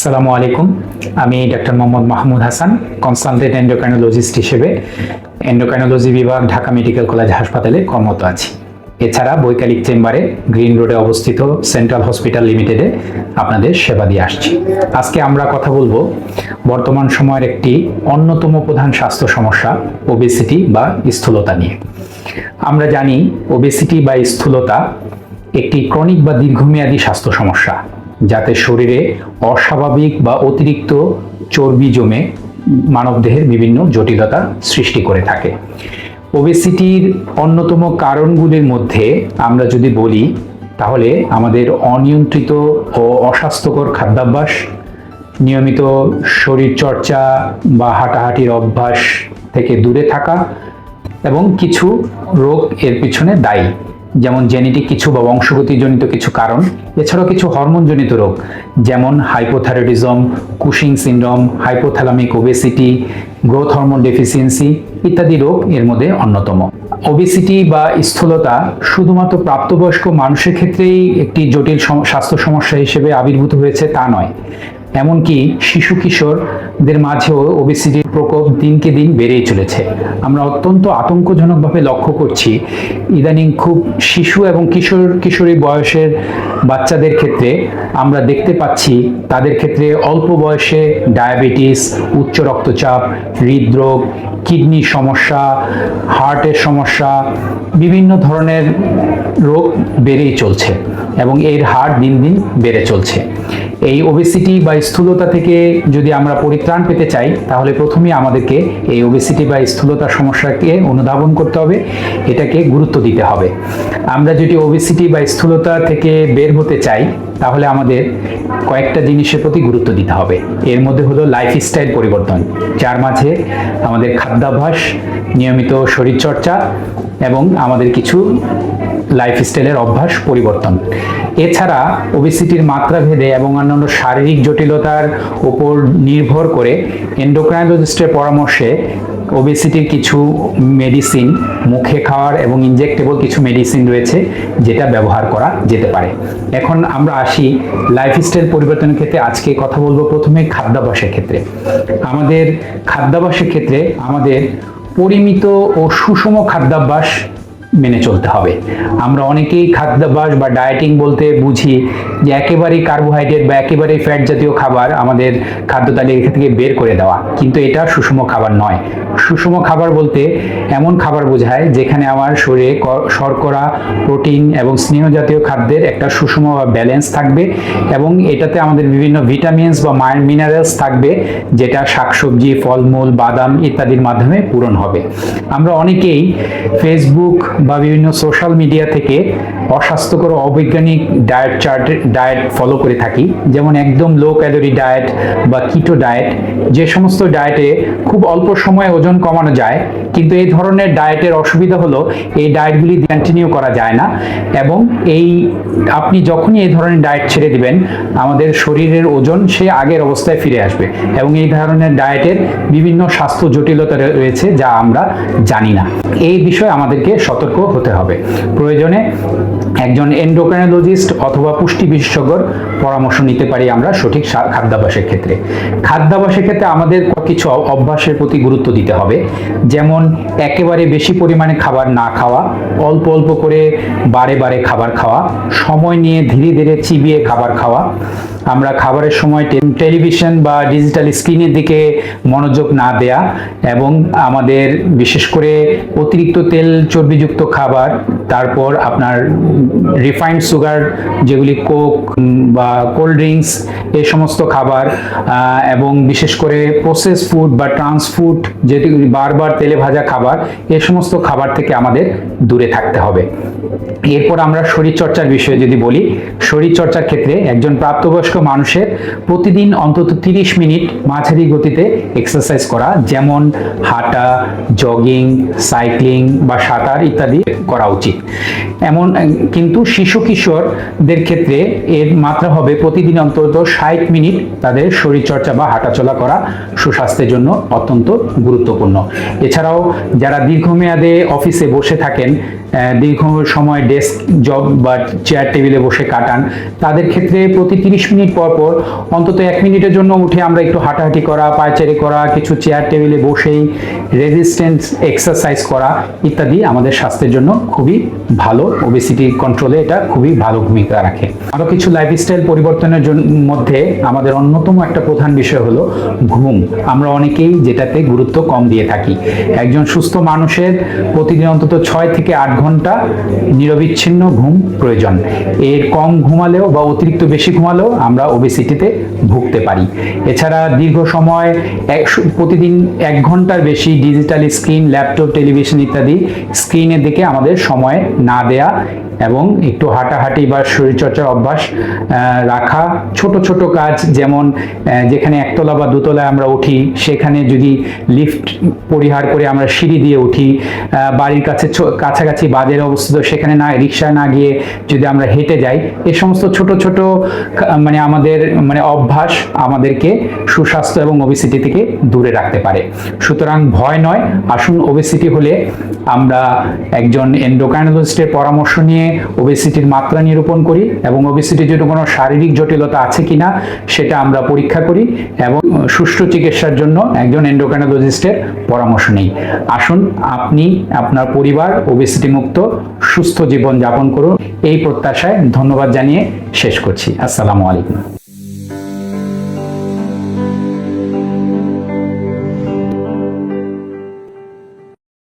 আসসালামু আলাইকুম। আমি ডাক্তার মোহাম্মদ মাহমুদ হাসান কনসালটেন্ট এন্ডোক্রাইনোলজিস্ট হিসেবে এন্ডোক্রাইনোলজি বিভাগ, ঢাকা মেডিকেল কলেজ হাসপাতালে কর্মরত আছি। এছাড়া বৈকালিক চেম্বারে গ্রিন রোডে অবস্থিত সেন্ট্রাল হসপিটাল লিমিটেডে আপনাদের সেবা দিয়ে আসছি। আজকে আমরা কথা বলব বর্তমান সময়ের একটি অন্যতম প্রধান স্বাস্থ্য সমস্যা ওবেসিটি বা স্থূলতা নিয়ে। আমরা জানি ওবেসিটি বা স্থূলতা একটি ক্রনিক বা দীর্ঘমেয়াদী স্বাস্থ্য সমস্যা। যাতে শরীরে অস্বাভাবিক বা অতিরিক্ত চর্বি জমে মানবদেহের বিভিন্ন জটিলতা সৃষ্টি করে থাকে। ওবেসিটির অন্যতম কারণগুলির মধ্যে আমরা যদি বলি, তাহলে আমাদের অনিয়ন্ত্রিত ও অস্বাস্থ্যকর খাদ্যাভ্যাস, নিয়মিত শরীর চর্চা বা হাঁটাহাঁটির অভ্যাস থেকে দূরে থাকা এবং কিছু রোগ এর পিছনে দায়ী। যেমন জেনেটিক কিছু বা বংশগতিজনিত কিছু কারণ, এছাড়াও কিছু হরমোনজনিত রোগ, যেমন hypothyroidism Cushing syndrome hypothalamic obesity growth hormone deficiency ইত্যাদি রোগ এর মধ্যে অন্যতম। ওবেসিটি বা স্থূলতা শুধুমাত্র প্রাপ্তবয়স্ক মানুষের ক্ষেত্রেই একটি জটিল স্বাস্থ্য সমস্যা হিসেবে আবির্ভূত হয়েছে তা নয়। এমনকি শিশু কিশোরদের মাঝেও ওবেসিটির প্রকোপ দিনকে দিন বেড়েই চলেছে। আমরা অত্যন্ত আতঙ্কজনকভাবে লক্ষ্য করছি, ইদানিং খুব শিশু এবং কিশোর, কিশোরী বয়সের বাচ্চাদের ক্ষেত্রে আমরা দেখতে পাচ্ছি, তাদের ক্ষেত্রে অল্প বয়সে ডায়াবেটিস, উচ্চ রক্তচাপ, হৃদরোগ কিডনির সমস্যা, হার্টের সমস্যা, বিভিন্ন ধরনের রোগ বেড়েই চলছে এবং এর হার দিন দিন বেড়ে চলছে। এই ওবেসিটি বা স্থূলতা থেকে যদি আমরা পরিত্রাণ পেতে চাই, তাহলে প্রথমেই আমাদেরকে এই ওবেসিটি বা স্থূলতা সমস্যাকে অনুধাবন করতে হবে, এটাকে গুরুত্ব দিতে হবে। আমরা যদি ওবেসিটি বা স্থূলতা থেকে বের হতে চাই, তাহলে আমাদের কয়েকটা জিনিসের প্রতি গুরুত্ব দিতে হবে। এর মধ্যে হলো লাইফস্টাইল পরিবর্তন, যার মাঝে আমাদের খাদ্যাভ্যাস, নিয়মিত শরীরচর্চা এবং আমাদের কিছু লাইফস্টাইলের অভ্যাস পরিবর্তন। এছাড়া ওবেসিটির মাত্রা ভেদে এবং অন্যান্য শারীরিক জটিলতার উপর নির্ভর করে এন্ডোক্রাইনোলজিস্টের পরামর্শে ওবেসিটির কিছু মেডিসিন মুখে খাওয়ার এবং ইনজেক্টেবল কিছু মেডিসিন রয়েছে যেটা ব্যবহার করা যেতে পারে। এখন আমরা আসি লাইফস্টাইল পরিবর্তনের ক্ষেত্রে আজকে কথা বলব প্রথমে খাদ্যাভ্যাসের ক্ষেত্রে। আমাদের খাদ্যাভ্যাসের ক্ষেত্রে আমাদের পরিমিত ও সুষম খাদ্যাভ্যাস মেনে চলতে হবে। আমরা অনেকেই খাদ্যাভ্যাস বা ডায়েটিং বলতে বুঝি যে একেবারেই কার্বোহাইড্রেট বা একেবারেই ফ্যাট জাতীয় খাবার আমাদের খাদ্য তালিকা থেকে বের করে দেওয়া। কিন্তু এটা সুষম খাবার নয়। সুষম খাবার বলতে এমন খাবার বোঝায় যেখানে আমার শরীরে শর্করা, প্রোটিন এবং স্নেহ জাতীয় খাদ্যের একটা সুষম বা ব্যালেন্স থাকবে এবং এটাতে আমাদের বিভিন্ন ভিটামিনস বা মিনারেলস থাকবে যেটা শাকসবজি, ফলমূল, বাদাম ইত্যাদির মাধ্যমে পূরণ হবে। আমরা অনেকেই ফেসবুক বা বিভিন্ন সোশ্যাল মিডিয়া থেকে অস্বাস্থ্যকর অবৈজ্ঞানিক ডায়েট চার্ট ডায়েট ফলো করে থাকি। যেমন একদম লো ক্যালোরি ডায়েট বা কিটো ডায়েট যে সমস্ত ডায়েটে খুব অল্প সময়ে ওজন কমানো যায়, কিন্তু এই ধরনের ডায়েটের অসুবিধা হলো এই ডায়েটগুলি কন্টিনিউ করা যায় না এবং এই আপনি যখনই এই ধরনের ডায়েট ছেড়ে দিবেন, আমাদের শরীরের ওজন সে আগের অবস্থায় ফিরে আসবে এবং এই ধরনের ডায়েটের বিভিন্ন স্বাস্থ্য জটিলতা রয়ে- রয়েছে যা আমরা জানি না। এই বিষয়ে আমাদেরকে সতর্ক হতে হবে। প্রয়োজনে একজন এন্ডোক্রাইনোলজিস্ট অথবা পুষ্টি বিশেষজ্ঞর পরামর্শ নিতে পারি আমরা সঠিক খাদ্যাভ্যাসের ক্ষেত্রে। খাদ্যাভ্যাসের ক্ষেত্রে আমাদের কিছু অভ্যাসের প্রতি গুরুত্ব দিতে হবে। যেমন একেবারে বেশি পরিমাণে খাবার না খাওয়া, অল্প অল্প করে বারে বারে খাবার খাওয়া, সময় নিয়ে ধীরে ধীরে চিবিয়ে খাবার খাওয়া। আমরা খাবারের সময় টেলিভিশন বা ডিজিটাল স্ক্রিনের দিকে মনোযোগ না দেয়া এবং আমাদের বিশেষ করে অতিরিক্ত তেল চর্বিযুক্ত খাবার, তারপর আপনার রিফাইন্ড সুগার যেগুলি কোক বা কোল্ড ড্রিঙ্কস এ সমস্ত খাবার এবং বিশেষ করে প্রসেস ফুড বা ট্রান্স ফুড যেটি বারবার তেলে ভাজা খাবার এই সমস্ত খাবার থেকে আমাদের দূরে থাকতে হবে। এরপর আমরা শরীরচর্চার বিষয়ে যদি বলি, শরীরচর্চার ক্ষেত্রে একজন প্রাপ্তবয়স্ক মানুষের প্রতিদিন অন্তত তিরিশ মিনিট মাঝারি গতিতে এক্সারসাইজ করা, যেমন হাঁটা জগিং সাইক্লিং বা সাঁতার ইত্যাদি করা উচিত। এমন, কিন্তু শিশু কিশোরদের ক্ষেত্রে এর মাত্রা হবে প্রতিদিন অন্তত ষাট মিনিট তাদের শরীরচর্চা বা হাঁটাচলা করা সুস্বাস্থ্যের জন্য অত্যন্ত গুরুত্বপূর্ণ। এছাড়াও যারা দীর্ঘমেয়াদে অফিসে বসে থাকেন দীর্ঘ সময় ডেস্ক জব বা চেয়ার টেবিলে বসে কাটান। তাদের ক্ষেত্রে প্রতি তিরিশ মিনিট পর পর, অন্তত এক মিনিটের জন্য উঠে আমরা একটু হাঁটাহাঁটি করা, পায়চারি করা, কিছু চেয়ার টেবিলে বসেই রেজিস্ট্যান্স এক্সারসাইজ করা ইত্যাদি আমাদের স্বাস্থ্যের জন্য খুবই ভালো। ওবেসিটি কন্ট্রোলে এটা খুবই ভালো ভূমিকা রাখে। আরও কিছু লাইফস্টাইল পরিবর্তনের মধ্যে আমাদের অন্যতম একটা প্রধান বিষয় হলো ঘুম। আমরা অনেকেই যেটাতে গুরুত্ব কম দিয়ে থাকি। একজন সুস্থ মানুষের প্রতিদিন অন্তত ছয় থেকে আট ঘণ্টা নিরবিচ্ছিন্ন ঘুম প্রয়োজন। এর কম ঘুমালেও বা অতিরিক্ত বেশি ঘুমালেও আমরা ওবেসিটিতে ভুগতে পারি। এছাড়া দীর্ঘ সময় প্রতিদিন এক ঘণ্টার বেশি ডিজিটাল স্ক্রিন ল্যাপটপ টেলিভিশন ইত্যাদি স্ক্রিনের দিকে আমাদের সময় না দেয়া এবং একটু হাঁটাহাঁটি বা শরীরচর্চার অভ্যাস রাখা। ছোট ছোট কাজ যেমন যেখানে একতলা বা দুতলায় আমরা উঠি, সেখানে যদি লিফট পরিহার করে আমরা সিঁড়ি দিয়ে উঠি বাড়ির কাছে কাছাকাছি বাজারে অবস্থিত, সেখানে না রিক্সায় না গিয়ে যদি আমরা হেঁটে যাই, এ সমস্ত ছোট ছোট মানে আমাদের মানে অভ্যাস আমাদেরকে সুস্বাস্থ্য এবং ওবেসিটি থেকে দূরে রাখতে পারে। সুতরাং ভয় নয়। আসুন ওবেসিটি হলে আমরা একজন এন্ডোকাইনোলজিস্টের পরামর্শ নিয়ে ওবেসিটির মাত্রা নিরূপণ করি এবং ওবেসিটির জন্য কোনো শারীরিক জটিলতা আছে কিনা সেটা আমরা পরীক্ষা করি এবং সুষ্ঠু চিকিৎসার জন্য একজন এন্ডোকাইনোলজিস্টের পরামর্শ নিই। আসুন, আপনি, আপনার পরিবার ওবেসিটি মুক্ত, সুস্থ জীবন যাপন করুন। এই প্রত্যাশায় ধন্যবাদ জানিয়ে শেষ করছি। আসসালামু আলাইকুম।